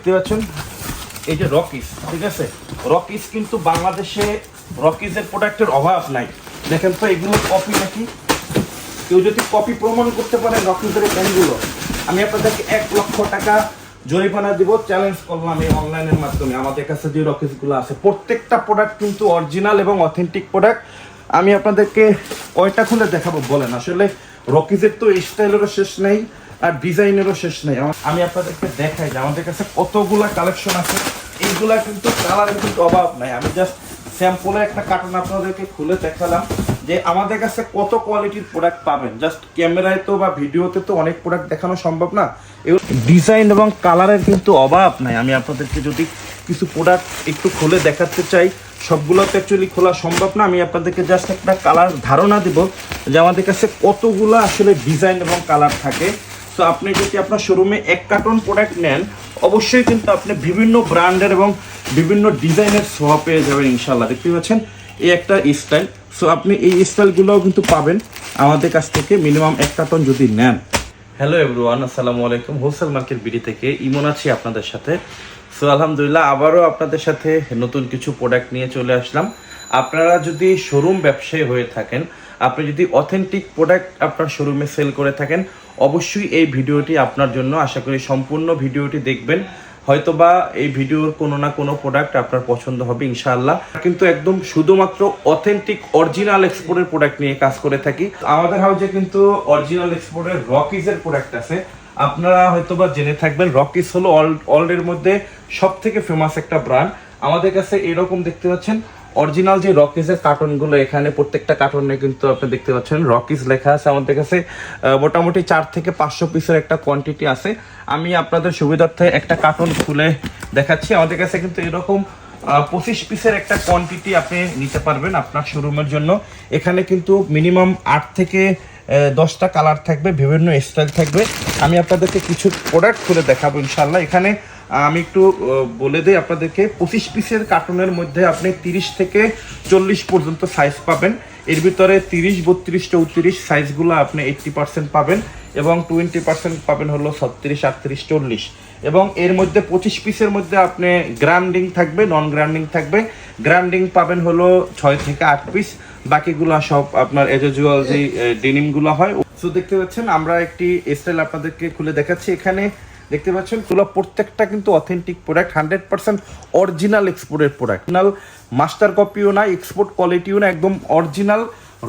দেখতে পাচ্ছেন? এই যে রকিস ঠিক আছে? রকিস কিন্তু বাংলাদেশে রকিসের প্রোডাক্টের অভাব নাই। দেখেন তো এগুলো কপি নাকি? কেউ যদি কপি প্রমাণ করতে পারে রকিসের এই প্যান্টগুলো আমি আপনাদেরকে এক লক্ষ টাকা জরিমানা দিব চ্যালেঞ্জ করলাম এই অনলাইনের মাধ্যমে। আমাদের কাছে যে রকিসগুলো আছে, প্রত্যেকটা প্রোডাক্ট কিন্তু অরিজিনাল এবং অথেন্টিক প্রোডাক্ট আমি আপনাদেরকে কয়টা খুলে দেখাবো বলেন? আসলে রকিজের তো স্টাইলেরও শেষ নেই। আর ডিজাইনেরও শেষ নেই। আমা- আপনাদেরকে দেখাই যে আমাদের কাছে কতগুলা কালেকশন আছে। এইগুলা কিন্তু কালারের কিন্তু অভাব নাই। আমি জাস্ট স্যাম্পলে একটা কার্টুন আপনাদেরকে খুলে দেখালাম যে আমাদের কাছে কত কোয়ালিটির প্রোডাক্ট পাবেন। জাস্ট ক্যামেরায় তো বা ভিডিওতে তো অনেক প্রোডাক্ট দেখানো সম্ভব না। এগুলো ডিজাইন এবং কালারের কিন্তু অভাব নাই। আমি আপনাদেরকে যদি কিছু প্রোডাক্ট একটু খুলে দেখাতে চাই সবগুলো তো অ্যাকচুয়ালি খোলা সম্ভব না। আমি আপনাদেরকে জাস্ট একটা কালার ধারণা দিব যে আমাদের কাছে কতগুলো আসলে ডিজাইন এবং কালার থাকে। তো আপনি যদি আপনার শোরুমে এক কার্টন প্রোডাক্ট নেন, অবশ্যই কিন্তু আপনি বিভিন্ন ব্র্যান্ডের এবং বিভিন্ন ডিজাইনের সোয়া পেয়ে যাবেন ইনশাল্লাহ দেখতে পাচ্ছেন, এই একটা স্টাইল সো আপনি এই স্টাইলগুলোও কিন্তু পাবেন। আমাদের কাছ থেকে মিনিমাম এক কার্টন যদি নেন। হ্যালো এভরিওয়ান আসসালামু আলাইকুম। হোলসেল মার্কেট বিডি থেকে ইমন আছি আপনাদের সাথে। সো আলহামদুলিল্লাহ, আবারও আপনাদের সাথে নতুন কিছু প্রোডাক্ট নিয়ে চলে আসলাম। আপনারা যদি শোরুম ব্যবসায়ী হয়ে থাকেন, আপনি যদি অথেন্টিক প্রোডাক্ট আপনার শোরুমে সেল করে থাকেন অবশ্যই এই ভিডিওটি আপনার জন্য, আশা করি সম্পূর্ণ ভিডিওটি দেখবেন। হয়তোবা এই ভিডিওর কোনো না কোনো প্রোডাক্ট আপনার পছন্দ হবে, ইনশাআল্লাহ। কিন্তু একদম শুধুমাত্র অথেন্টিক অরিজিনাল এক্সপোর্টের প্রোডাক্ট নিয়ে কাজ করে থাকি। আমাদের হাউজে কিন্তু অরিজিনাল এক্সপোর্টের রকিজের প্রোডাক্ট আছে। আপনারা হয়তোবা জেনে থাকবেন রকিস হলো অল অলরের মধ্যে সব থেকে ফেমাস একটা ব্র্যান্ড আমাদের কাছে এরকম দেখতে পাচ্ছেন অরিজিনাল যে রকিজের কার্টনগুলো এখানে প্রত্যেকটা কার্টনে কিন্তু আপনি দেখতে পাচ্ছেন। রকিজ লেখা আছে আমাদের কাছে। মোটামুটি চার থেকে পাঁচশো পিসের একটা কোয়ান্টিটি আছে। আমি আপনাদের সুবিধার্থে একটা কার্টন খুলে দেখাচ্ছি। আমাদের কাছে কিন্তু এরকম পঁচিশ পিসের একটা কোয়ান্টিটি আপনি নিতে পারবেন আপনার শোরুমের জন্য। এখানে কিন্তু মিনিমাম আট থেকে দশটা কালার থাকবে, বিভিন্ন স্টাইল থাকবে। আমি আপনাদেরকে কিছু প্রোডাক্ট খুলে দেখাবো ইনশাল্লাহ এখানে আমি একটু বলে দিই আপনাদেরকে, পঁচিশ পিসের কার্টুনের মধ্যে আপনি তিরিশ থেকে চল্লিশ পর্যন্ত সাইজ পাবেন। এর ভিতরে তিরিশ, বত্রিশ, চৌত্রিশ সাইজগুলো আপনি এইট্টি পার্সেন্ট পাবেন এবং টোয়েন্টি পার্সেন্ট পাবেন হলো ছত্রিশ, আটত্রিশ, চল্লিশ। এবং এর মধ্যে পঁচিশ পিসের মধ্যে আপনি গ্রান্ডিং থাকবে নন গ্রান্ডিং থাকবে। গ্রান্ডিং পাবেন হলো ছয় থেকে আট পিস বাকিগুলো সব আপনার এজুয়াল যে ডেনিমগুলো হয়। সো দেখতে পাচ্ছেন, আমরা একটি স্টাইল আপনাদেরকে খুলে দেখাচ্ছি। এখানে দেখতে পাচ্ছেন, তুলা প্রত্যেকটা কিন্তু authentic product hundred percent original এক্সপোর্টের প্রোডাক্ট মাস্টার কপিও না এক্সপোর্ট কোয়ালিটিও না একদম অরিজিনাল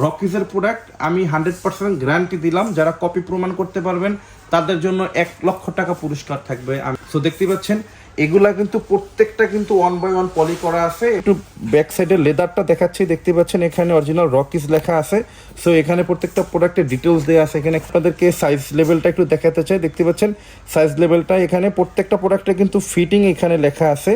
রকিজের প্রোডাক্ট আমি হান্ড্রেড পার্সেন্ট গ্যারান্টি দিলাম, যারা কপি প্রমাণ করতে পারবেন, তাদের জন্য এক লক্ষ টাকা পুরস্কার থাকবে। সো দেখতে পাচ্ছেন এগুলা কিন্তু প্রত্যেকটা কিন্তু ওয়ান বাই ওয়ান পলি করা আছে। একটু ব্যাক সাইডের লেদারটা দেখাচ্ছি, দেখতে পাচ্ছেন এখানে অরিজিনাল রকিস লেখা আছে। সো এখানে প্রত্যেকটা প্রোডাক্টের ডিটেলস দেওয়া আছে। এখানে আপনাদেরকে সাইজ লেভেলটা একটু দেখাতে চাই। দেখতে পাচ্ছেন সাইজ লেভেলটা এখানে প্রত্যেকটা প্রোডাক্টে কিন্তু ফিটিং এখানে লেখা আছে।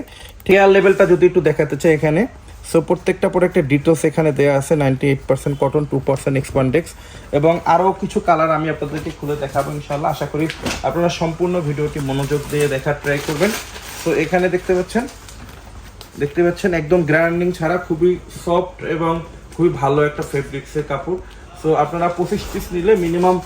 টিয়ার লেভেলটা যদি একটু দেখাতে চাই এখানে। সো প্রত্যেকটা প্রোডাক্টের ডিটেলস এখানে দেওয়া আছে। Ninety eight percent cotton two percent spandex এবং আরও কিছু কালার আমি আপনাদেরকে খুলে দেখাবো ইনশাল্লাহ আশা করি আপনারা সম্পূর্ণ ভিডিওটি মনোযোগ দিয়ে দেখার ট্রাই করবেন। তো এখানে দেখতে পাচ্ছেন দেখতে পাচ্ছেন একদম গ্রাইন্ডিং ছাড়া খুবই সফট এবং খুবই ভালো একটা ফেব্রিক্সের কাপড়। সো আপনারা পঁচিশ পিস নিলে মিনিমাম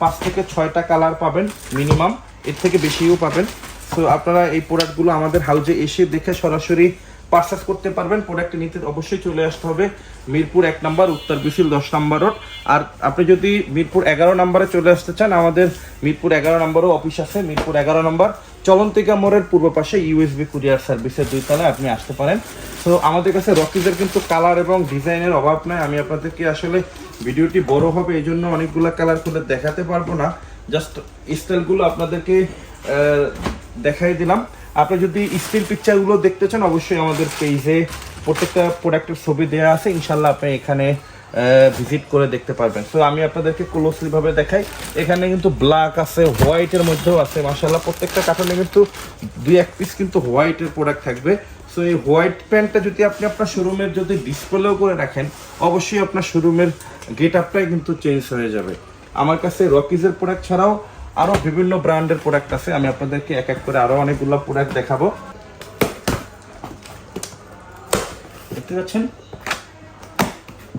পাঁচ থেকে ছয়টা কালার পাবেন মিনিমাম এর থেকে বেশিও পাবেন। সো আপনারা এই প্রোডাক্টগুলো আমাদের হাউজে এসে দেখে সরাসরি পারচেস করতে পারবেন প্রোডাক্ট নিতে অবশ্যই চলে আসতে হবে। মিরপুর এক নম্বর, উত্তর বিশিল দশ নম্বর রোড। আর আপনি যদি মিরপুর এগারো নম্বরে চলে আসতে চান, আমাদের মিরপুর এগারো নম্বরও অফিস আছে, মিরপুর এগারো নম্বর। চলন্তিকা মোড়ের পূর্ব পাশে ইউএসবি কুরিয়ার সার্ভিসের দুই তলায় আপনি আসতে পারেন। তো আমাদের কাছে রকিদের কিন্তু কালার এবং ডিজাইনের অভাব নাই। আমি আপনাদেরকে আসলে ভিডিওটি বড় হবে, এই জন্য অনেকগুলো কালার খুলে দেখাতে পারব না। জাস্ট স্টাইলগুলো আপনাদেরকে দেখাই দিলাম। আপনি যদি স্টিল পিকচারগুলো দেখতে চান, অবশ্যই আমাদের পেজে প্রত্যেকটা প্রোডাক্টের ছবি দেওয়া আছে। ইনশাল্লাহ আপনি এখানে ভিজিট করে দেখতে পারবেন। সো আমি আপনাদেরকে ক্লোজলি ভাবে দেখাই। এখানে কিন্তু ব্ল্যাক আছে হোয়াইটের মধ্যেও আছে। মাসাল্লাহ প্রত্যেকটা কার্টনে কিন্তু দুই, এক পিস কিন্তু হোয়াইটের প্রোডাক্ট থাকবে। সো এই হোয়াইট প্যান্টটা যদি আপনি আপনার শোরুমের যদি ডিসপ্লেও করে রাখেন, অবশ্যই আপনার শোরুমের গেট আপটাই কিন্তু চেঞ্জ হয়ে যাবে। আমার কাছে রকিজের প্রোডাক্ট ছাড়াও আরও বিভিন্ন ব্র্যান্ডের প্রোডাক্ট আছে। আমি আপনাদেরকে এক এক করে আরও অনেকগুলো প্রোডাক্ট দেখাবো। দেখতে পাচ্ছেন?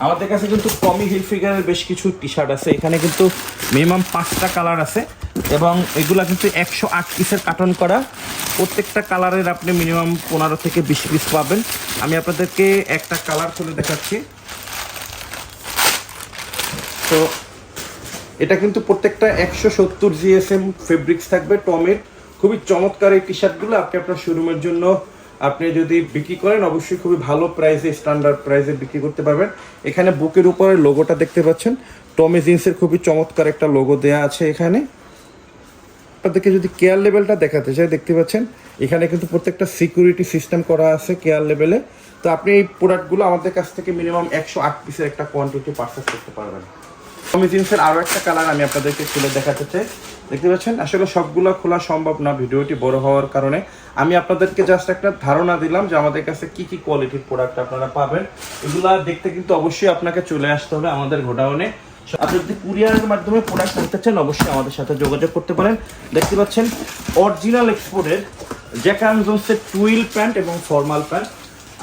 আমাদের কাছে কিন্তু টমি হিলফিগারের বেশ কিছু টি শার্ট আছে। এখানে কিন্তু মিনিমাম পাঁচটা কালার আছে এবং এগুলা কিন্তু একশো আট পিসের কার্টন করা। প্রত্যেকটা কালারের আপনি মিনিমাম পনেরো থেকে বিশ পিস পাবেন। আমি আপনাদেরকে একটা কালার খুলে দেখাচ্ছি। তো এটা কিন্তু প্রত্যেকটা একশো সত্তর জিএসএম ফেব্রিক্স থাকবে, টমের। খুবই চমৎকার এই টি শার্টগুলো আপনি আপনার শোরুমের জন্য আপনি যদি বিক্রি করেন, অবশ্যই খুবই ভালো প্রাইসে স্ট্যান্ডার্ড প্রাইসে বিক্রি করতে পারবেন। এখানে বুকের উপরে লোগোটা দেখতে পাচ্ছেন। টমি জিন্সের খুবই চমৎকার একটা লোগো দেয়া আছে এখানে। আপনাদেরকে যদি কেয়ার লেভেলটা দেখাতে চাই, দেখতে পাচ্ছেন, এখানে কিন্তু প্রত্যেকটা সিকিউরিটি সিস্টেম করা আছে কেয়ার লেভেলে তো আপনি এই প্রোডাক্টগুলো আমাদের কাছ থেকে মিনিমাম একশো আট পিসের একটা কোয়ান্টিটি পারচেস করতে পারবেন। টমি জিন্সের আরও একটা কালার আমি আপনাদেরকে খুলে দেখাতে চাই। দেখতে পাচ্ছেন? আসলে সবগুলো খোলা সম্ভব না ভিডিওটি বড় হওয়ার কারণে। আমি আপনাদেরকে জাস্ট একটা ধারণা দিলাম যে আমাদের কাছে কি কি কোয়ালিটির প্রোডাক্ট আপনারা পাবেন। এগুলা দেখতে কিন্তু অবশ্যই আপনাকে চলে আসতে হবে আমাদের গোডাউনে। আপনি যদি কুরিয়ারের মাধ্যমে প্রোডাক্ট নিতে চান, অবশ্যই আমাদের সাথে যোগাযোগ করতে পারেন। দেখতে পাচ্ছেন? অরিজিনাল এক্সপোর্টের জ্যাকান জোন্সের টুইল প্যান্ট এবং ফর্মাল প্যান্ট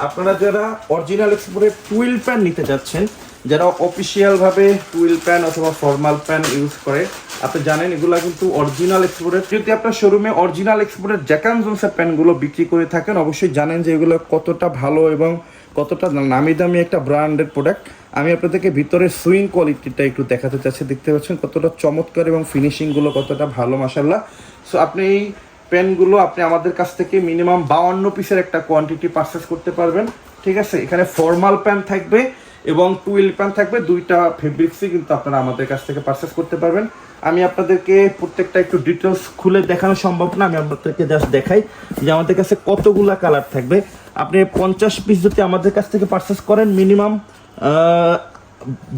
আপনারা যারা অরিজিনাল এক্সপোর্টের টুইল প্যান্ট নিতে যাচ্ছেন যারা অফিসিয়ালভাবে টুইল প্যান্ট অথবা ফর্মাল প্যান্ট ইউজ করে, আপনি জানেন এগুলো কিন্তু অরিজিনাল এক্সপোর্টের যদি আপনার শোরুমে অরিজিনাল এক্সপোর্টের জ্যাকান জোনসের প্যান্টগুলো বিক্রি করে থাকেন, অবশ্যই জানেন যে এগুলো কতটা ভালো এবং কতটা নামি দামি একটা ব্র্যান্ডের প্রোডাক্ট আমি আপনাদেরকে ভিতরে সুইং কোয়ালিটিটা একটু দেখাতে চাচ্ছি, দেখতে পাচ্ছেন কতটা চমৎকার এবং ফিনিশিংগুলো কতটা ভালো মাসাল্লাহ সো আপনি এই পেনগুলো আপনি আমাদের কাছ থেকে মিনিমাম বাউান্ন পিসের একটা কোয়ান্টিটি পারচেস করতে পারবেন। ঠিক আছে? এখানে ফর্মাল প্যান থাকবে। এবং টুইল প্যান থাকবে, দুইটা ফেব্রিক্সই কিন্তু আপনারা আমাদের কাছ থেকে পারচেস করতে পারবেন। আমি আপনাদেরকে প্রত্যেকটা একটু ডিটেলস খুলে দেখানো সম্ভব না, আমি আপনাদেরকে জাস্ট দেখাই যে আমাদের কাছে কতগুলা কালার থাকবে। আপনি পঞ্চাশ পিস যদি আমাদের কাছ থেকে পারচেস করেন মিনিমাম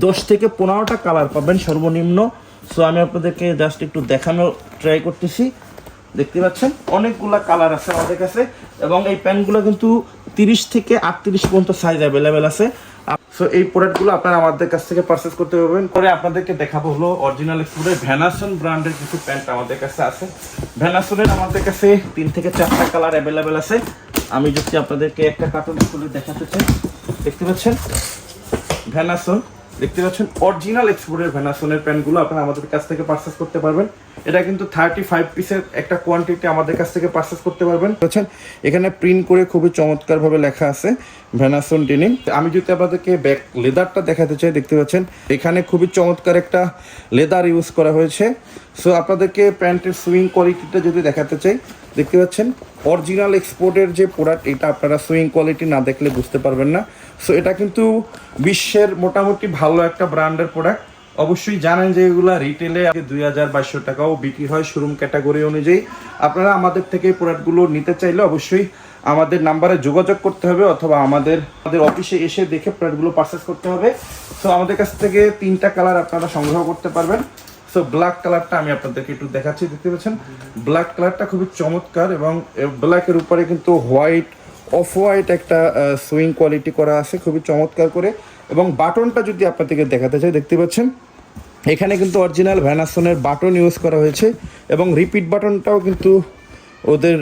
দশ থেকে পনেরোটা কালার পাবেন সর্বনিম্ন। সো আমি আপনাদেরকে জাস্ট একটু দেখানো ট্রাই করতেছি। দেখতে পাচ্ছেন? অনেকগুলা কালার আছে আমাদের কাছে এবং এই প্যান্টগুলো কিন্তু তিরিশ থেকে আটত্রিশ পর্যন্ত সাইজ অ্যাভেলেবেল আছে। সো এই প্রোডাক্টগুলো আপনারা আমাদের কাছ থেকে পারচেস করতে পারবেন। পরে আপনাদেরকে দেখাবো হলো অরিজিনাল এক্সপোর্টের ভ্যানাসন ব্র্যান্ডের কিছু প্যান্ট আমাদের কাছে আছে। ভ্যানাসনের আমাদের কাছে তিন থেকে চারটা কালার অ্যাভেলেবেল আছে। আমি যদি আপনাদেরকে একটা কার্টুন খুলে দেখাতে চাই, দেখতে পাচ্ছেন? ভ্যানাসন দেখতে পাচ্ছেন অরিজিনাল এক্সপোর্টের ভ্যানাসনের প্যান্টগুলো আপনারা আমাদের কাছ থেকে পারচেস করতে পারবেন। এটা কিন্তু থার্টি ফাইভ পিসের একটা কোয়ান্টিটি আমাদের কাছ থেকে পারচেস করতে পারবেন। বলছেন এখানে প্রিন্ট করে খুবই চমৎকারভাবে লেখা আছে ভ্যানাসন টেনিং আমি যদি আপনাদেরকে ব্যাক লেদারটা দেখাতে চাই, দেখতে পাচ্ছেন, এখানে খুবই চমৎকার একটা লেদার ইউজ করা হয়েছে। সো আপনাদেরকে প্যান্টের সুইং কোয়ালিটিটা যদি দেখাতে চাই, দেখতে পাচ্ছেন অরিজিনাল এক্সপোর্টের যে প্রোডাক্ট এটা আপনারা সুইং কোয়ালিটি না দেখলে বুঝতে পারবেন না। সো এটা কিন্তু বিশ্বের মোটামুটি ভালো একটা ব্র্যান্ডের প্রোডাক্ট অবশ্যই জানেন যে এগুলো রিটেলে দুই হাজার বাইশশো টাকাও বিক্রি হয় শোরুম ক্যাটাগরি অনুযায়ী। আপনারা আমাদের থেকে প্রোডাক্টগুলো নিতে চাইলে অবশ্যই আমাদের নাম্বারে যোগাযোগ করতে হবে অথবা আমাদের আমাদের অফিসে এসে দেখে প্রোডাক্টগুলো পারচেস করতে হবে। সো আমাদের কাছ থেকে তিনটা কালার আপনারা সংগ্রহ করতে পারবেন। সো ব্ল্যাক কালারটা আমি আপনাদেরকে একটু দেখাচ্ছি, দেখতে পাচ্ছেন? ব্ল্যাক কালারটা খুবই চমৎকার এবং ব্ল্যাকের উপরে কিন্তু হোয়াইট অফ হোয়াইট একটা সুইং কোয়ালিটি করা আছে, খুবই চমৎকার করে। এবং বাটনটা যদি আপনাদেরকে দেখাতে চাই, দেখতে পাচ্ছেন? এখানে কিন্তু অরিজিনাল ভ্যানাসনের বাটন ইউজ করা হয়েছে এবং রিপিট বাটনটাও কিন্তু ওদের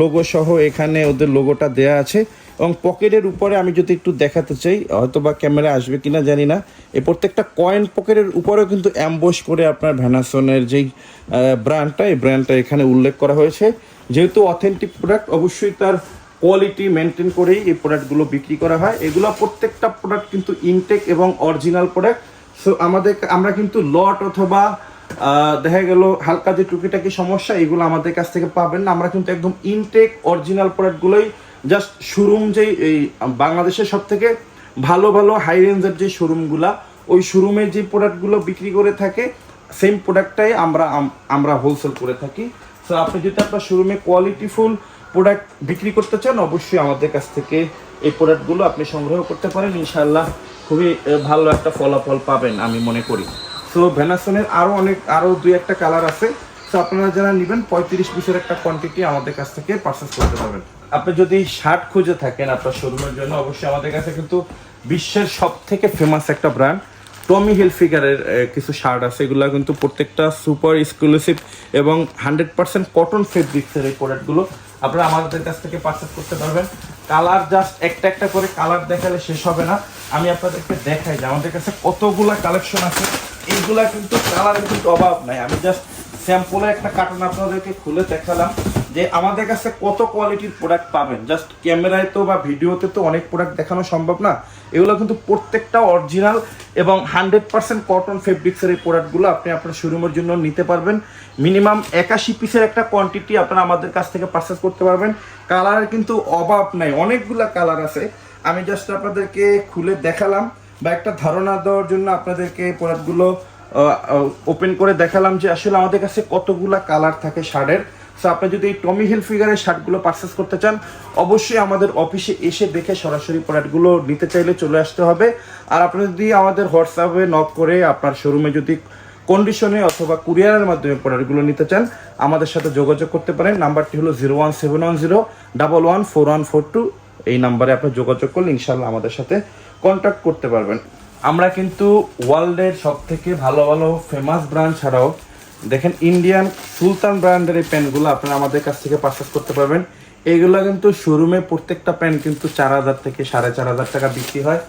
লোগো সহ এখানে ওদের লোগোটা দেয়া আছে। এবং পকেটের উপরে আমি যদি একটু দেখাতে চাই হয়তো বা ক্যামেরা আসবে কিনা জানি না। এই প্রত্যেকটা কয়েন পকেটের উপরেও কিন্তু অ্যাম্বোস করে আপনার ভ্যানাসনের যেই ব্র্যান্ডটা এই ব্র্যান্ডটা এখানে উল্লেখ করা হয়েছে। যেহেতু অথেন্টিক প্রোডাক্ট অবশ্যই তার কোয়ালিটি মেনটেন করেই এই প্রোডাক্টগুলো বিক্রি করা হয়। এগুলো প্রত্যেকটা প্রোডাক্ট কিন্তু ইনটেক এবং অরিজিনাল প্রোডাক্ট সো আমাদের আমরা কিন্তু লট অথবা দেখা গেল হালকা যে টুকিটাকি সমস্যা, এগুলো আমাদের কাছ থেকে পাবেন না। আমরা কিন্তু একদম ইনটেক অরিজিনাল প্রোডাক্টগুলোই জাস্ট শোরুম যেই, এই, বাংলাদেশের সব থেকে ভালো ভালো হাই রেঞ্জের যে শোরুমগুলা ওই শোরুমে যে প্রোডাক্টগুলো বিক্রি করে থাকে সেম প্রোডাক্টটাই আমরা আমরা হোলসেল করে থাকি। সো আপনি যদি আপনার শোরুমে কোয়ালিটিফুল প্রোডাক্ট বিক্রি করতে চান, অবশ্যই আমাদের কাছ থেকে এই প্রোডাক্টগুলো আপনি সংগ্রহ করতে পারেন। ইনশাআল্লাহ খুবই ভালো একটা ফলাফল পাবেন আমি মনে করি। সো ভ্যানাসনের আরও অনেক আরও দুই একটা কালার আছে। সো আপনারা যারা নেবেন, পঁয়ত্রিশ পিসের একটা কোয়ান্টিটি আমাদের কাছ থেকে পারচেস করতে পারবেন। আপনি যদি শার্ট খুঁজে থাকেন আপনার শোরুমের জন্য, অবশ্যই আমাদের কাছে কিন্তু বিশ্বের সব থেকে ফেমাস একটা ব্র্যান্ড টমি হিলফিগারের কিছু শার্ট আছে। এগুলো কিন্তু প্রত্যেকটা সুপার এক্সক্লুসিভ এবং হান্ড্রেড পার্সেন্ট কটন ফেব্রিক্সের এই প্রোডাক্টগুলো আপনারা আমাদের কাছ থেকে পারচেস করতে পারবেন। কালার জাস্ট একটা একটা করে কালার দেখালে শেষ হবে না। আমি আপনাদেরকে দেখাই যে আমাদের কাছে কতগুলা কালেকশন আছে। এইগুলা কিন্তু কালারের কিন্তু অভাব নাই। আমি জাস্ট স্যাম্পলে একটা কার্টুন আপনাদেরকে খুলে দেখালাম। যে আমাদের কাছে কত কোয়ালিটির প্রোডাক্ট পাবেন। জাস্ট ক্যামেরায় তো বা ভিডিওতে তো অনেক প্রোডাক্ট দেখানো সম্ভব না। এগুলো কিন্তু প্রত্যেকটা অরিজিনাল এবং হান্ড্রেড পার্সেন্ট কটন ফেব্রিক্সের এই প্রোডাক্টগুলো আপনি আপনার শোরুমের জন্য নিতে পারবেন। মিনিমাম একাশি পিসের একটা কোয়ান্টিটি আপনারা আমাদের কাছ থেকে পারচেস করতে পারবেন। কালারের কিন্তু অভাব নাই। অনেকগুলা কালার আছে। আমি জাস্ট আপনাদেরকে খুলে দেখালাম বা একটা ধারণা দেওয়ার জন্য আপনাদেরকে প্রোডাক্টগুলো ওপেন করে দেখালাম যে আসলে আমাদের কাছে কতগুলা কালার থাকে শার্টের। সো আপনি যদি এই টমি হিল ফিগারের শার্টগুলো পারচেস করতে চান, অবশ্যই আমাদের অফিসে এসে দেখে সরাসরি প্রোডাক্টগুলো নিতে চাইলে চলে আসতে হবে। আর আপনি যদি আমাদের হোয়াটসঅ্যাপে নক করে আপনার শোরুমে যদি কন্ডিশনে অথবা কুরিয়ারের মাধ্যমে প্রোডাক্টগুলো নিতে চান, আমাদের সাথে যোগাযোগ করতে পারেন। নাম্বারটি হলো zero one seven one zero double one four one four two এই নাম্বারে আপনি যোগাযোগ করলে ইনশাল্লাহ আমাদের সাথে কন্ট্যাক্ট করতে পারবেন। আমরা কিন্তু ওয়ার্ল্ডের সব থেকে ভালো ভালো ফেমাস ব্র্যান্ড ছাড়াও দেখেন ইন্ডিয়ান সুলতান ব্র্যান্ডের এই প্যান্টগুলো আপনারা আমাদের কাছ থেকে পারচেস করতে পারবেন। এইগুলো কিন্তু শোরুমে প্রত্যেকটা প্যান্ট কিন্তু চার হাজার থেকে সাড়ে চার হাজার টাকা বিক্রি হয়।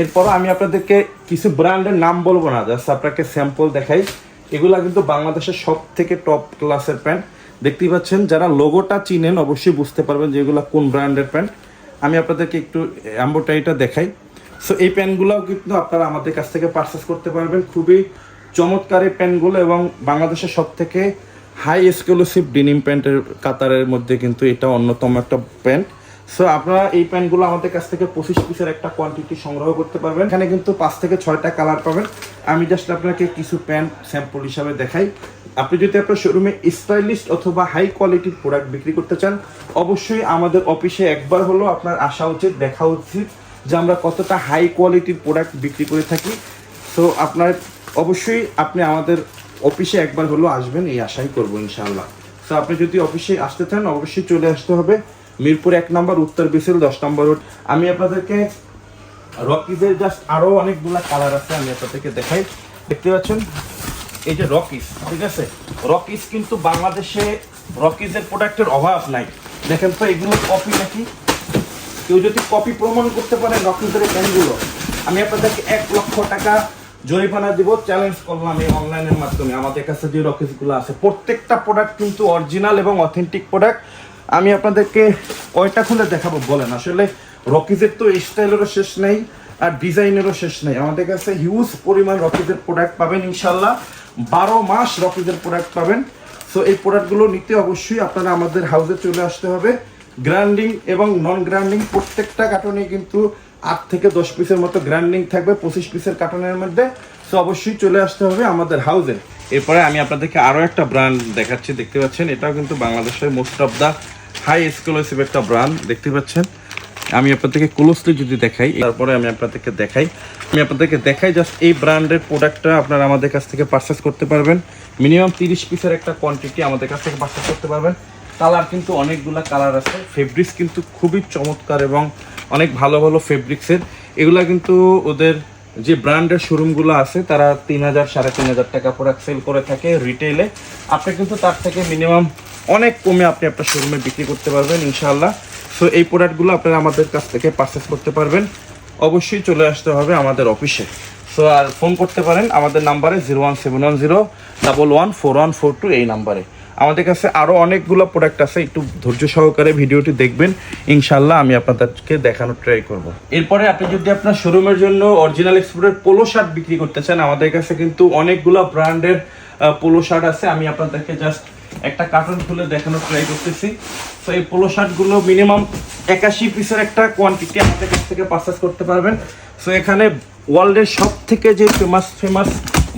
এরপরও আমি আপনাদেরকে কিছু ব্র্যান্ডের নাম বলব না জাস্ট আপনাকে স্যাম্পল দেখাই। এগুলা কিন্তু বাংলাদেশের সব থেকে টপ ক্লাসের প্যান্ট দেখতেই পাচ্ছেন, যারা লোগোটা চিনেন অবশ্যই বুঝতে পারবেন যে এগুলো কোন ব্র্যান্ডের প্যান্ট আমি আপনাদেরকে একটু অ্যাম্বোটারিটা দেখাই। সো এই প্যান্টগুলোও কিন্তু আপনারা আমাদের কাছ থেকে পারচেস করতে পারবেন। খুবই চমৎকার প্যান্টগুলো এবং বাংলাদেশের সব থেকে হাই এক্সক্লুসিভ ডিনিম প্যান্টের কাতারের মধ্যে কিন্তু এটা অন্যতম একটা প্যান্ট সো আপনারা এই প্যান্টগুলো আমাদের কাছ থেকে পঁচিশ পিসের একটা কোয়ান্টিটি সংগ্রহ করতে পারবেন। এখানে কিন্তু পাঁচ থেকে ছয়টা কালার পাবেন। আমি জাস্ট আপনাকে কিছু প্যান্ট স্যাম্পল হিসাবে দেখাই। আপনি যদি আপনার শোরুমে স্টাইলিস্ট অথবা হাই কোয়ালিটির প্রোডাক্ট বিক্রি করতে চান, অবশ্যই আমাদের অফিসে একবার হলেও আপনার আসা উচিত, দেখা উচিত যে আমরা কতটা হাই কোয়ালিটির প্রোডাক্ট বিক্রি করে থাকি। সো আপনার অবশ্যই আপনি আমাদের অফিসে একবার হলেও আসবেন, এই আশাই করব ইনশাআল্লাহ। তো আপনি যদি অফিসে আসতে চান, অবশ্যই চলে আসতে হবে। মিরপুর এক নম্বর, উত্তর বিসিল দশ নম্বর রোড। আমি আপনাদেরকে রকিজের জাস্ট আরও অনেকগুলা কালার আছে, আমি আপনাদেরকে দেখাই। দেখতে পাচ্ছেন? এই যে রকিস ঠিক আছে? রকিস কিন্তু বাংলাদেশে রকিজের প্রোডাক্টের অভাব নাই। দেখেন তো, এগুলো কপি নাকি? কেউ যদি কপি প্রমাণ করতে পারে রকিজের এই প্যান্টগুলো আমি আপনাদেরকে এক লক্ষ টাকা জরিমানা দিব চ্যালেঞ্জ করলাম এই অনলাইনের মাধ্যমে। আমাদের কাছে যে রকিজগুলো আছে, প্রত্যেকটা প্রোডাক্ট কিন্তু অরিজিনাল এবং অথেন্টিক প্রোডাক্ট আমি আপনাদেরকে কয়টা খুলে দেখাবো, বলেন। আসলে রকিজের তো স্টাইলেরও শেষ নেই, আর ডিজাইনেরও শেষ নেই। আমাদের কাছে হিউজ পরিমাণ রকিজের প্রোডাক্ট পাবেন ইনশাল্লাহ বারো মাস রকিজের প্রোডাক্ট পাবেন। সো এই প্রোডাক্টগুলো নিতে অবশ্যই আপনারা আমাদের হাউসে চলে আসতে হবে। গ্রাইন্ডিং এবং নন গ্রাইন্ডিং প্রত্যেকটা কার্টনে কিন্তু আট থেকে দশ পিসের মতো গ্রাইন্ডিং থাকবে, পঁচিশ পিসের কার্টনের মধ্যে। সো অবশ্যই চলে আসতে হবে আমাদের হাউসে এরপরে আমি আপনাদেরকে আরও একটা ব্র্যান্ড দেখাচ্ছি, দেখতে পাচ্ছেন? এটাও কিন্তু বাংলাদেশের most of the high exclusive একটা ব্র্যান্ড দেখতে পাচ্ছেন? আমি আপনাদেরকে ক্লোজলি যদি দেখাই, তারপরে আমি আপনাদেরকে দেখাই। আমি আপনাদেরকে দেখাই জাস্ট এই ব্র্যান্ডের প্রোডাক্টটা আপনারা আমাদের কাছ থেকে পারচেস করতে পারবেন। মিনিমাম তিরিশ পিসের একটা কোয়ান্টিটি আমাদের কাছ থেকে পারচেস করতে পারবেন। কালার কিন্তু অনেকগুলা কালার আছে। ফেব্রিক্স কিন্তু খুবই চমৎকার এবং অনেক ভালো ভালো ফেব্রিক্সের এগুলা কিন্তু ওদের যে ব্র্যান্ডের শোরুমগুলো আছে, তারা তিন হাজার, সাড়ে তিন হাজার টাকা প্রোডাক্ট সেল করে থাকে রিটেলে আপনি কিন্তু তার থেকে মিনিমাম অনেক কমে আপনি আপনার শোরুমে বিক্রি করতে পারবেন, ইনশাআল্লাহ। সো এই প্রোডাক্টগুলো আপনারা আমাদের কাছ থেকে পারচেস করতে পারবেন। অবশ্যই চলে আসতে হবে আমাদের অফিসে সো আর ফোন করতে পারেন, আমাদের নাম্বারে zero one seven one zero double one four one four two এই নাম্বারে আমাদের কাছে আরও অনেকগুলো প্রোডাক্ট আছে, একটু ধৈর্য সহকারে ভিডিওটি দেখবেন। ইনশাল্লাহ আমি আপনাদেরকে দেখানোর ট্রাই করব। এরপরে আপনি যদি আপনার শোরুমের জন্য অরিজিনাল এক্সপোর্টের পোলো শার্ট বিক্রি করতে চান, আমাদের কাছে কিন্তু অনেকগুলো ব্র্যান্ডের পোলো শার্ট আছে। আমি আপনাদেরকে জাস্ট একটা কার্টন খুলে দেখানোর ট্রাই করতেছি। তো এই পোলো শার্টগুলো মিনিমাম একাশি পিসের একটা কোয়ান্টিটি আমাদের কাছ থেকে পারচেস করতে পারবেন। সো এখানে ওয়ার্ল্ডের সব থেকে যে ফেমাস ফেমাস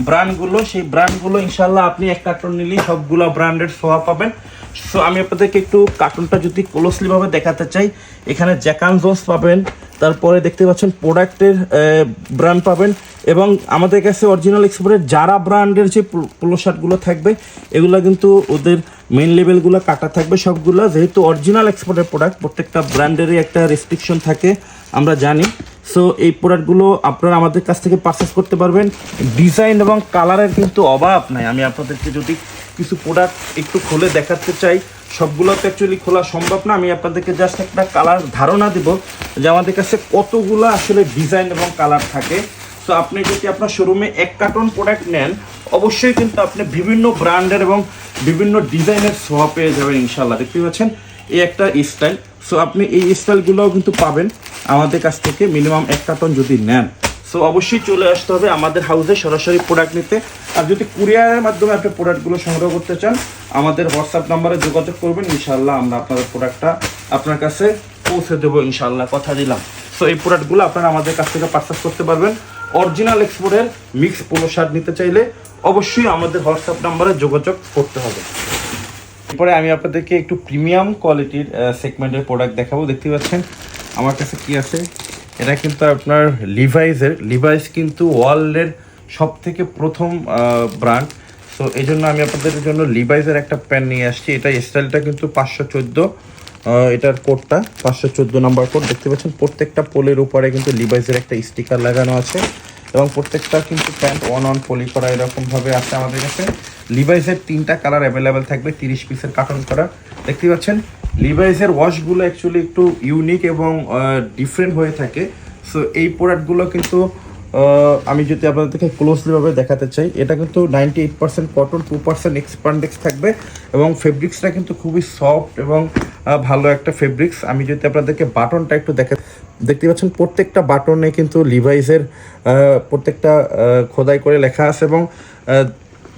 ব্র্যান্ডগুলো সেই ব্র্যান্ডগুলো ইনশাল্লাহ আপনি এক কার্টন নিলেই সবগুলো ব্র্যান্ডের সোয়া পাবেন। সো আমি আপনাদেরকে একটু কার্টুনটা যদি ক্লোজলিভাবে দেখাতে চাই, এখানে জ্যাকান জোস পাবেন, তারপরে দেখতে পাচ্ছেন প্রোডাক্টের ব্র্যান্ড পাবেন, এবং আমাদের কাছে অরিজিনাল এক্সপোর্টের যারা ব্র্যান্ডের যে পোলো শার্টগুলো থাকবে, এগুলো কিন্তু ওদের মেন লেভেলগুলো কাটা থাকবে সবগুলো। যেহেতু অরিজিনাল এক্সপোর্টের প্রোডাক্ট প্রত্যেকটা ব্র্যান্ডেরই একটা রেস্ট্রিকশন থাকে, আমরা জানি। সো এই প্রোডাক্টগুলো আপনারা আমাদের কাছ থেকে পারচেস করতে পারবেন। ডিজাইন এবং কালারের কিন্তু অভাব নাই। আমি আপনাদেরকে যদি কিছু প্রোডাক্ট একটু খুলে দেখাতে চাই সবগুলো তো অ্যাকচুয়ালি খোলা সম্ভব না। আমি আপনাদেরকে জাস্ট একটা কালার ধারণা দিব যে আমাদের কাছে কতগুলো আসলে ডিজাইন এবং কালার থাকে। সো আপনি যদি আপনার শোরুমে এক কার্টন প্রোডাক্ট নেন, অবশ্যই কিন্তু আপনি বিভিন্ন ব্র্যান্ডের এবং বিভিন্ন ডিজাইনের সোয়া পেয়ে যাবেন ইনশাল্লাহ দেখতে পাচ্ছেন? এই একটা স্টাইল সো আপনি এই স্টাইলগুলোও কিন্তু পাবেন। আমাদের কাছ থেকে মিনিমাম এক কার্টন যদি নেন। সো অবশ্যই চলে আসতে হবে আমাদের হাউসে সরাসরি প্রোডাক্ট নিতে। আর যদি কুরিয়ারের মাধ্যমে আপনি প্রোডাক্টগুলো সংগ্রহ করতে চান, আমাদের হোয়াটসঅ্যাপ নাম্বারে যোগাযোগ করবেন। ইনশাল্লাহ আমরা আপনাদের প্রোডাক্টটা আপনার কাছে পৌঁছে দেবো ইনশাল্লাহ কথা দিলাম। সো এই প্রোডাক্টগুলো আপনারা আমাদের কাছ থেকে পারচেস করতে পারবেন। অরিজিনাল এক্সপোর্টের মিক্স পোলো শার্ট নিতে চাইলে অবশ্যই আমাদের হোয়াটসঅ্যাপ নাম্বারে যোগাযোগ করতে হবে। এরপরে আমি আপনাদেরকে একটু প্রিমিয়াম কোয়ালিটির সেগমেন্টের প্রোডাক্ট দেখাবো। দেখতে পাচ্ছেন, আমার কাছে কি আছে? এটা কিন্তু আপনার লিভাইসের লিভাইস কিন্তু ওয়ার্ল্ডের সব থেকে প্রথম ব্র্যান্ড সো এই জন্য আমি আপনাদের জন্য লিভাইসের একটা প্যান্ট নিয়ে আসছি। এটা স্টাইলটা কিন্তু পাঁচশো চোদ্দ এটার কোডটা পাঁচশো চোদ্দ নাম্বার কোড দেখতে পাচ্ছেন, প্রত্যেকটা পোলের উপরে কিন্তু লিভাইসের একটা স্টিকার লাগানো আছে। এবং প্রত্যেকটা কিন্তু প্যান্ট ওয়ান ওয়ান পলি করা এরকমভাবে আছে আমাদের কাছে। লিভাইসের তিনটা কালার অ্যাভেলেবেল থাকবে, তিরিশ পিসের কাটন করা। দেখতে পাচ্ছেন? লিভাইসের ওয়াশগুলো অ্যাকচুয়ালি একটু ইউনিক এবং ডিফারেন্ট হয়ে থাকে। সো এই প্রোডাক্টগুলো কিন্তু আমি যদি আপনাদেরকে ক্লোজলিভাবে দেখাতে চাই, এটা কিন্তু ninety eight percent cotton two percent spandex থাকবে এবং ফেব্রিক্সটা কিন্তু খুবই সফট এবং ভালো একটা ফেব্রিক্স আমি যদি আপনাদেরকে বাটনটা একটু দেখা, দেখতে পাচ্ছেন প্রত্যেকটা বাটনে কিন্তু লিভাইসের প্রত্যেকটা খোদাই করে লেখা আছে এবং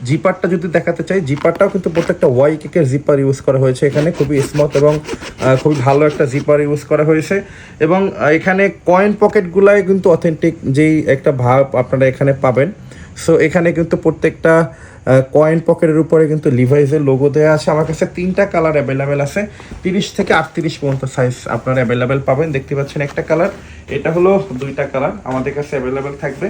জিপারটা যদি দেখাতে চাই, জিপারটাও কিন্তু প্রত্যেকটা ওয়াই কেকের জিপার ইউজ করা হয়েছে এখানে। খুবই স্মুথ এবং খুবই ভালো একটা জিপার ইউজ করা হয়েছে। এবং এখানে কয়েন পকেটগুলাই কিন্তু অথেন্টিক যেই একটা ভাব আপনারা এখানে পাবেন। সো এখানে কিন্তু প্রত্যেকটা কয়েন পকেটের উপরে কিন্তু লিভাইসের লোগো দেওয়া আছে। আমার কাছে তিনটা কালার অ্যাভেলেবেল আছে। তিরিশ থেকে আটত্রিশ পর্যন্ত সাইজ আপনারা অ্যাভেলেবেল পাবেন। দেখতে পাচ্ছেন একটা কালার এটা হলো দুইটা কালার আমাদের কাছে অ্যাভেলেবেল থাকবে।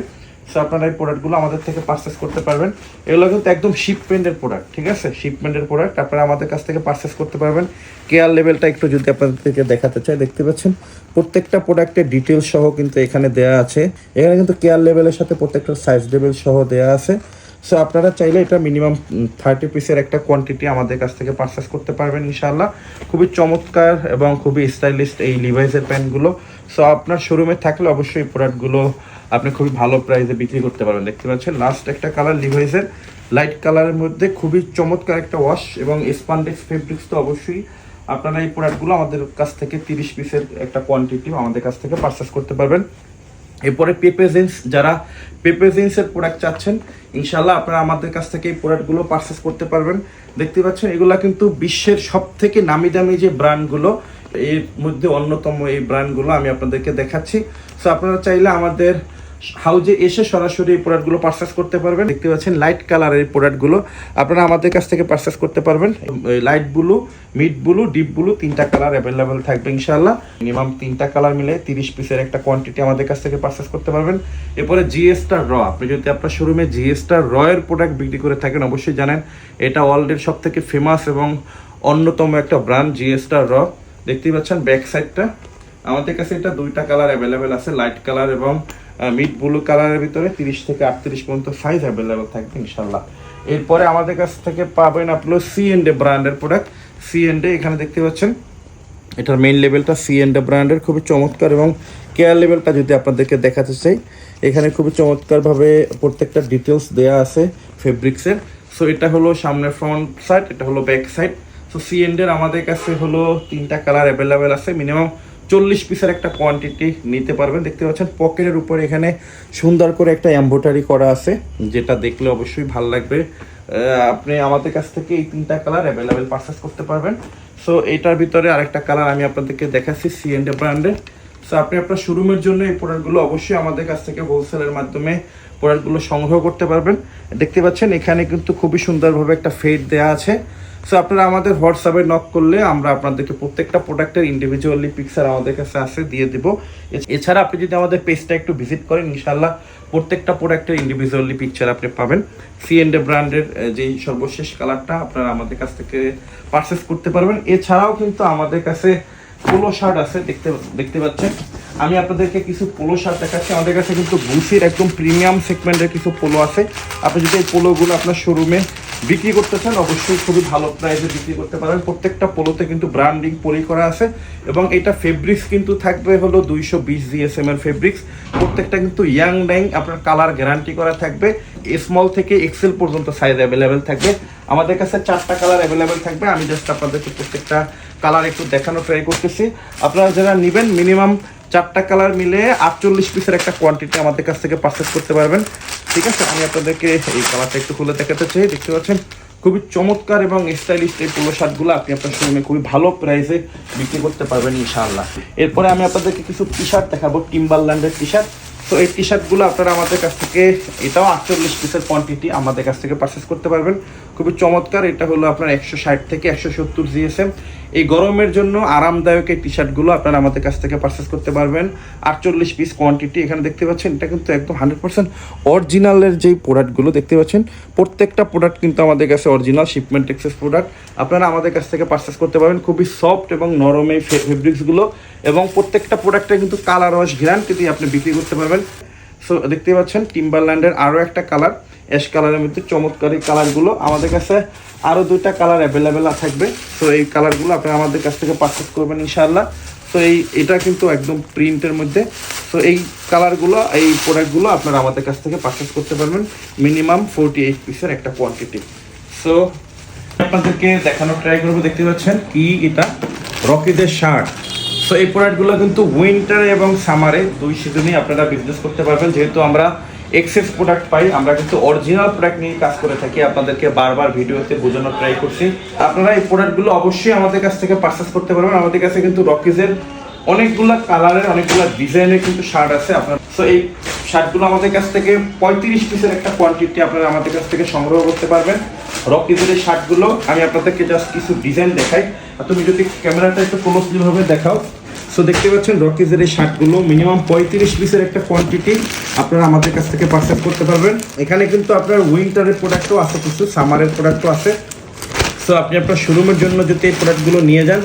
সো আপনারা এই প্রোডাক্টগুলো আমাদের থেকে পারচেস করতে পারবেন। এগুলো কিন্তু একদম শিপমেন্টের প্রোডাক্ট ঠিক আছে? শিপমেন্টের প্রোডাক্ট আপনারা আমাদের কাছ থেকে পারচেস করতে পারবেন। কেয়ার লেভেলটা একটু যদি আপনাদেরকে দেখাতে চাই, দেখতে পাচ্ছেন? প্রত্যেকটা প্রোডাক্টের ডিটেলস সহ কিন্তু এখানে দেয়া আছে। এখানে কিন্তু কেয়ার লেভেলের সাথে প্রত্যেকটা সাইজ লেভেল সহ দেয়া আছে। সো আপনারা চাইলে এটা মিনিমাম থার্টি পিসের একটা কোয়ান্টিটি আমাদের কাছ থেকে পারচেস করতে পারবেন, ইনশাআল্লাহ। খুবই চমৎকার এবং খুবই স্টাইলিশ এই লিভাইসের প্যান্টগুলো সো আপনার শোরুমে থাকলে অবশ্যই প্রোডাক্টগুলো আপনি খুবই ভালো প্রাইসে বিক্রি করতে পারবেন। দেখতে পাচ্ছেন লাস্ট একটা কালার লিভাইসের লাইট কালারের মধ্যে খুবই চমৎকার একটা ওয়াশ এবং স্পান্ডেক্স ফেব্রিক্স তো অবশ্যই আপনারা এই প্রোডাক্টগুলো আমাদের কাছ থেকে তিরিশ পিসের একটা কোয়ান্টিটি আমাদের কাছ থেকে পারচেস করতে পারবেন। এরপরে পেপে জিন্স যারা পেপে জিন্সের প্রোডাক্ট চাচ্ছেন ইনশাল্লাহ আপনারা আমাদের কাছ থেকে এই প্রোডাক্টগুলো পারচেস করতে পারবেন। দেখতে পাচ্ছেন, এগুলা কিন্তু বিশ্বের সব থেকে নামি দামি যে ব্র্যান্ডগুলো এর মধ্যে অন্যতম এই ব্র্যান্ডগুলো আমি আপনাদেরকে দেখাচ্ছি। সো আপনারা চাইলে আমাদের হাউজে এসে সরাসরি এই প্রোডাক্টগুলো পারচেস করতে পারবেন। দেখতে পাচ্ছেন লাইট কালারের এই প্রোডাক্টগুলো আপনারা আমাদের কাছ থেকে পারচেস করতে পারবেন। Light blue mid blue deep blue তিনটা কালার অ্যাভেলেবেল থাকবে ইনশাল্লাহ মিনিমাম তিনটা কালার মিলে তিরিশ পিসের একটা কোয়ান্টিটি আমাদের কাছ থেকে পারচেস করতে পারবেন। এরপরে জিএসটার র আপনি যদি আপনার শোরুমে জিএসটার র এর প্রোডাক্ট বিক্রি করে থাকেন, অবশ্যই জানেন এটা ওয়ার্ল্ডের সব থেকে ফেমাস এবং অন্যতম একটা ব্র্যান্ড জিএসটার র দেখতেই পাচ্ছেন ব্যাক সাইডটা আমাদের কাছে এটা দুইটা কালার অ্যাভেলেবেল আছে লাইট কালার এবং মিড ব্লু কালারের ভিতরে তিরিশ থেকে আটত্রিশ পর্যন্ত সাইজ অ্যাভেলেবেল থাকবে ইনশাল্লাহ এরপরে আমাদের কাছ থেকে পাবেন আপনার সি এন্ড ব্র্যান্ডের প্রোডাক্ট সি এন্ড এখানে দেখতে পাচ্ছেন, এটার মেইন লেভেলটা সি এন্ড ব্র্যান্ডের খুবই চমৎকার এবং কেয়ার লেভেলটা যদি আপনাদেরকে দেখাতে চাই, এখানে খুবই চমৎকারভাবে প্রত্যেকটা ডিটেলস দেয়া আছে ফেব্রিক্সের সো এটা হলো সামনের ফ্রন্ট সাইড এটা হলো ব্যাক সাইড সো সি এন্ডের আমাদের কাছে হলো তিনটা কালার অ্যাভেলেবেল আছে মিনিমাম চল্লিশ পিসের একটা কোয়ান্টিটি নিতে পারবেন। দেখতে পাচ্ছেন পকেটের উপর এখানে সুন্দর করে একটা এম্বোটারি করা আছে, যেটা দেখলে অবশ্যই ভালো লাগবে। আপনি আমাদের কাছ থেকে এই তিনটা কালার অ্যাভেলেবেল পারচেস করতে পারবেন। সো এটার ভিতরে আরেকটা কালার আমি আপনাদেরকে দেখাচ্ছি সি এন্ড ব্র্যান্ডের সো আপনি আপনার শোরুমের জন্য এই প্রোডাক্টগুলো অবশ্যই আমাদের কাছ থেকে হোলসেলের মাধ্যমে প্রোডাক্টগুলো সংগ্রহ করতে পারবেন। দেখতে পাচ্ছেন এখানে কিন্তু খুবই সুন্দরভাবে একটা ফেড দেওয়া আছে। সো আপনারা আমাদের হোয়াটসঅ্যাপে নক করলে আমরা আপনাদেরকে প্রত্যেকটা প্রোডাক্টের ইন্ডিভিজুয়ালি পিকচার আমাদের কাছে আছে দিয়ে দিব। এছাড়া আপনি যদি আমাদের পেজটা একটু ভিজিট করেন ইনশাল্লাহ প্রত্যেকটা প্রোডাক্টের ইন্ডিভিজুয়ালি পিকচার আপনি পাবেন। সি এন্ড এ ব্র্যান্ডের যেই সর্বশেষ কালারটা আপনারা আমাদের কাছ থেকে পারচেস করতে পারবেন। এছাড়াও কিন্তু আমাদের কাছে পোলো শার্ট আছে, দেখতে দেখতে পাচ্ছেন? আমি আপনাদেরকে কিছু পোলো শার্ট দেখাচ্ছি। আমাদের কাছে কিন্তু গুসির একদম প্রিমিয়াম সেগমেন্টের কিছু পোলো আছে। আপনি যদি এই পোলোগুলো আপনার শোরুমে বিক্রি করতে চান অবশ্যই খুবই ভালো প্রাইসে বিক্রি করতে পারবেন প্রত্যেকটা পোলোতে কিন্তু ব্র্যান্ডিং পরি করা আছে এবং এটা ফেব্রিক্স কিন্তু থাকবে হলো দুইশো বিশ জিএসএম এর ফেব্রিক্স প্রত্যেকটা কিন্তু ইয়াং ডাইং আপনার কালার গ্যারান্টি করা থাকবে। স্মল থেকে এক্সেল পর্যন্ত সাইজ অ্যাভেলেবেল থাকবে। আমাদের কাছে চারটা কালার অ্যাভেলেবেল থাকবে। আমি জাস্ট আপনাদেরকে প্রত্যেকটা কালার একটু দেখানো ট্রাই করতেছি। আপনারা যারা নেবেন মিনিমাম চারটা কালার মিলে আটচল্লিশ পিসের একটা কোয়ান্টিটি আমাদের কাছ থেকে পারচেস করতে পারবেন। ঠিক আছে? আমি আপনাদেরকে এই কালারটা একটু খুলে দেখাতে চাই। দেখতে পাচ্ছেন? খুবই চমৎকার এবং স্টাইলিশ এই পোলো শার্টগুলো আপনি আপনার শোরুমে খুবই ভালো প্রাইসে বিক্রি করতে পারবেন ইনশাআল্লাহ। এরপরে আমি আপনাদেরকে কিছু টি শার্ট দেখাবো টিম্বারল্যান্ডের টি শার্ট তো এই টি শার্টগুলো আপনারা আমাদের কাছ থেকে, এটাও আটচল্লিশ পিসের কোয়ান্টিটি আমাদের কাছ থেকে পারচেস করতে পারবেন। খুবই চমৎকার। এটা হলো আপনার একশো ষাট থেকে একশো সত্তর জিএসএম। এই গরমের জন্য আরামদায়ক এই টি শার্টগুলো আপনারা আমাদের কাছ থেকে পারচেস করতে পারবেন। আটচল্লিশ পিস কোয়ান্টিটি এখানে দেখতে পাচ্ছেন। এটা কিন্তু একদম হান্ড্রেড পার্সেন্ট অরিজিনালের যেই প্রোডাক্টগুলো দেখতে পাচ্ছেন, প্রত্যেকটা প্রোডাক্ট কিন্তু আমাদের কাছে অরিজিনাল শিপমেন্ট এক্সেস প্রোডাক্ট আপনারা আমাদের কাছ থেকে পারচেস করতে পারবেন খুবই সফট এবং নরম এই ফেব্রিক্সগুলো এবং প্রত্যেকটা প্রোডাক্টে কিন্তু কালার ওয়াশ গ্যারান্টি দিয়ে আপনি বিক্রি করতে পারবেন। সো দেখতে পাচ্ছেন টিম্বারল্যান্ডের আরও একটা কালার অ্যাশ কালারের মধ্যে চমৎকার এই কালারগুলো আমাদের কাছে আরও দুইটা কালার অ্যাভেলেবেল থাকবে। তো এই কালারগুলো আপনারা আমাদের কাছ থেকে পারচেস করবেন ইনশাআল্লাহ। তো এই, এটা কিন্তু একদম প্রিন্টের মধ্যে। তো এই কালারগুলো এই প্রোডাক্টগুলো আপনারা আমাদের কাছ থেকে পারচেস করতে পারবেন মিনিমাম ফোরটি এইট পিসের একটা কোয়ান্টিটি সো আপনাদেরকে দেখানোর ট্রাই করব, দেখতে পাচ্ছেন কি এটা? রকিদের শার্ট। সো এই প্রোডাক্টগুলো কিন্তু উইন্টারে এবং সামারে দুই সিজনেই আপনারা বিজনেস করতে পারবেন। যেহেতু আমরা এক্সেস প্রোডাক্ট পাই। আমরা কিন্তু অরিজিনাল প্রোডাক্ট নিয়ে কাজ করে থাকি। আপনাদেরকে বারবার ভিডিওতে বোঝানোর ট্রাই করছি। আপনারা এই প্রোডাক্টগুলো অবশ্যই আমাদের কাছ থেকে পারচেস করতে পারবেন। আমাদের কাছে কিন্তু রকিজের অনেকগুলা কালারের অনেকগুলা ডিজাইনের কিন্তু শার্ট আছে। আপনার সো এই শার্টগুলো আমাদের কাছ থেকে পঁয়ত্রিশ পিসের একটা কোয়ান্টিটি আপনারা আমাদের কাছ থেকে সংগ্রহ করতে পারবেন। রকিজের এই শার্টগুলো আমি আপনাদেরকে জাস্ট কিছু ডিজাইন দেখাই। আর তুমি যদি ক্যামেরাটা একটু ক্লোজলিভাবে দেখাও। সো দেখতে পাচ্ছেন রকিজের এই শার্টগুলো মিনিমাম পঁয়ত্রিশ পিসের একটা কোয়ান্টিটি আপনারা আমাদের কাছ থেকে পারচেস করতে পারবেন। এখানে কিন্তু আপনার উইন্টারের প্রোডাক্টও আছে কিছু সামারের প্রোডাক্টও আছে। সো আপনি আপনার শোরুমের জন্য যদি এই প্রোডাক্টগুলো নিয়ে যান,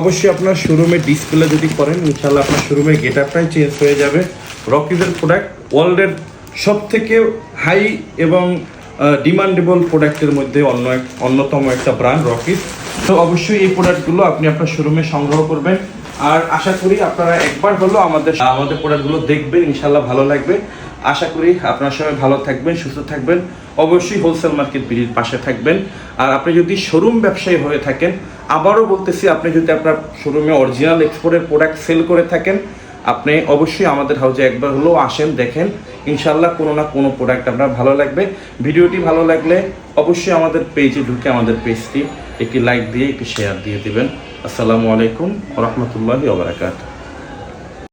অবশ্যই আপনার শোরুমে ডিসপ্লে যদি করেন ইনশাল্লাহ আপনার শোরুমের গেট আপটাই চেঞ্জ হয়ে যাবে। রকিজের প্রোডাক্ট ওয়ার্ল্ডের সব থেকে হাই এবং ডিমান্ডেবল প্রোডাক্টের মধ্যে অন্য এক, অন্যতম একটা ব্র্যান্ড রকিজ তো অবশ্যই এই প্রোডাক্টগুলো আপনি আপনার শোরুমে সংগ্রহ করবেন। আর আশা করি আপনারা একবার হলো আমাদের আমাদের প্রোডাক্টগুলো দেখবেন ইনশাল্লাহ ভালো লাগবে। আশা করি আপনার সবাই ভালো থাকবেন, সুস্থ থাকবেন। অবশ্যই হোলসেল মার্কেট বিড়ির পাশে থাকবেন। আর আপনি যদি শোরুম ব্যবসায়ী হয়ে থাকেন, আবারও বলতেছি, আপনি যদি আপনার শোরুমে অরিজিনাল এক্সপোর্টের প্রোডাক্ট সেল করে থাকেন, আপনি অবশ্যই আমাদের হাউজে একবার হলেও আসেন, দেখেন। ইনশাল্লাহ কোনো না কোনো প্রোডাক্ট আপনার ভালো লাগবে। ভিডিওটি ভালো লাগলে অবশ্যই আমাদের পেজে ঢুকে আমাদের পেজটি একটি লাইক দিয়ে একটি শেয়ার দিয়ে দিবেন। আসসালামু আলাইকুম রহমতুল্লাহ ওবরাকাত